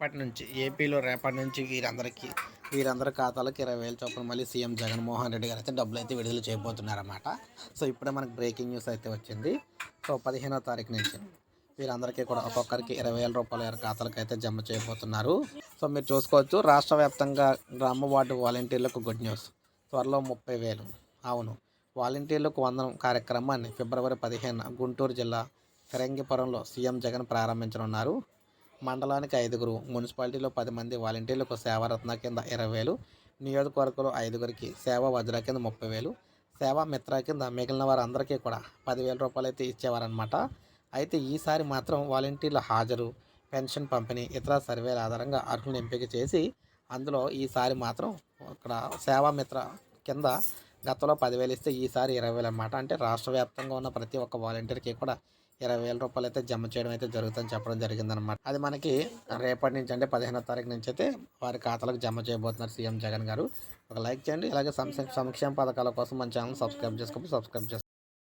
రేపటి నుంచి ఏపీలో రేపటి నుంచి వీరందరికీ వీరందరి ఖాతాలకు ఇరవై వేలు చొప్పున మళ్ళీ సీఎం జగన్మోహన్ రెడ్డి గారు అయితే డబ్బులు అయితే విడుదల చేయబోతున్నారన్నమాట. సో ఇప్పుడే మనకు బ్రేకింగ్ న్యూస్ అయితే వచ్చింది. సో పదిహేనో తారీఖు నుంచి వీరందరికీ కూడా ఒక్కొక్కరికి ఇరవై వేల రూపాయల ఖాతాలకు అయితే జమ చేయబోతున్నారు. సో మీరు చూసుకోవచ్చు రాష్ట్ర వ్యాప్తంగా గ్రామ వార్డు వాలంటీర్లకు గుడ్ న్యూస్. త్వరలో ముప్పై వేలు. అవును వాలంటీర్లకు వందనం కార్యక్రమాన్ని ఫిబ్రవరి పదిహేను గుంటూరు జిల్లా ఫిరంగిపురంలో సీఎం జగన్ ప్రారంభించనున్నారు. మండలానికి ఐదుగురు మున్సిపాలిటీలో పది మంది వాలంటీర్లకు సేవారత్న కింద ఇరవై వేలు నియోజకవర్గంలో ఐదుగురికి సేవా వజ్ర కింద ముప్పై వేలు సేవా మిత్ర కింద మిగిలిన వారందరికీ కూడా పదివేల రూపాయలు అయితే ఇచ్చేవారనమాట అయితే ఈసారి మాత్రం వాలంటీర్ల హాజరు పెన్షన్ పంపిణీ ఇతర సర్వేల ఆధారంగా అర్హులను ఎంపిక చేసి అందులో ఈసారి మాత్రం ఇక్కడ సేవా మిత్ర కింద గతంలో పదివేలు ఇస్తే ఈసారి ఇరవై వేలు అనమాట అంటే రాష్ట్ర వ్యాప్తంగా ఉన్న ప్రతి ఒక్క వాలంటీర్కి కూడా ఇరవై వేల రూపాయలు అయితే జమ చేయడం అయితే జరుగుతుందని చెప్పడం జరిగిందనమాట అది మనకి రేపటి నుంచి అంటే పదిహేనో తారీఖు నుంచి అయితే వారి ఖాతాలకు జమ చేయబోతున్నారు సీఎం జగన్ గారు. ఒక లైక్ చేయండి. అలాగే సంక్షేమ సంక్షేమ పథకాల కోసం మన ఛానల్ సబ్స్క్రైబ్ చేసుకోండి. సబ్స్క్రైబ్ చేసుకోండి.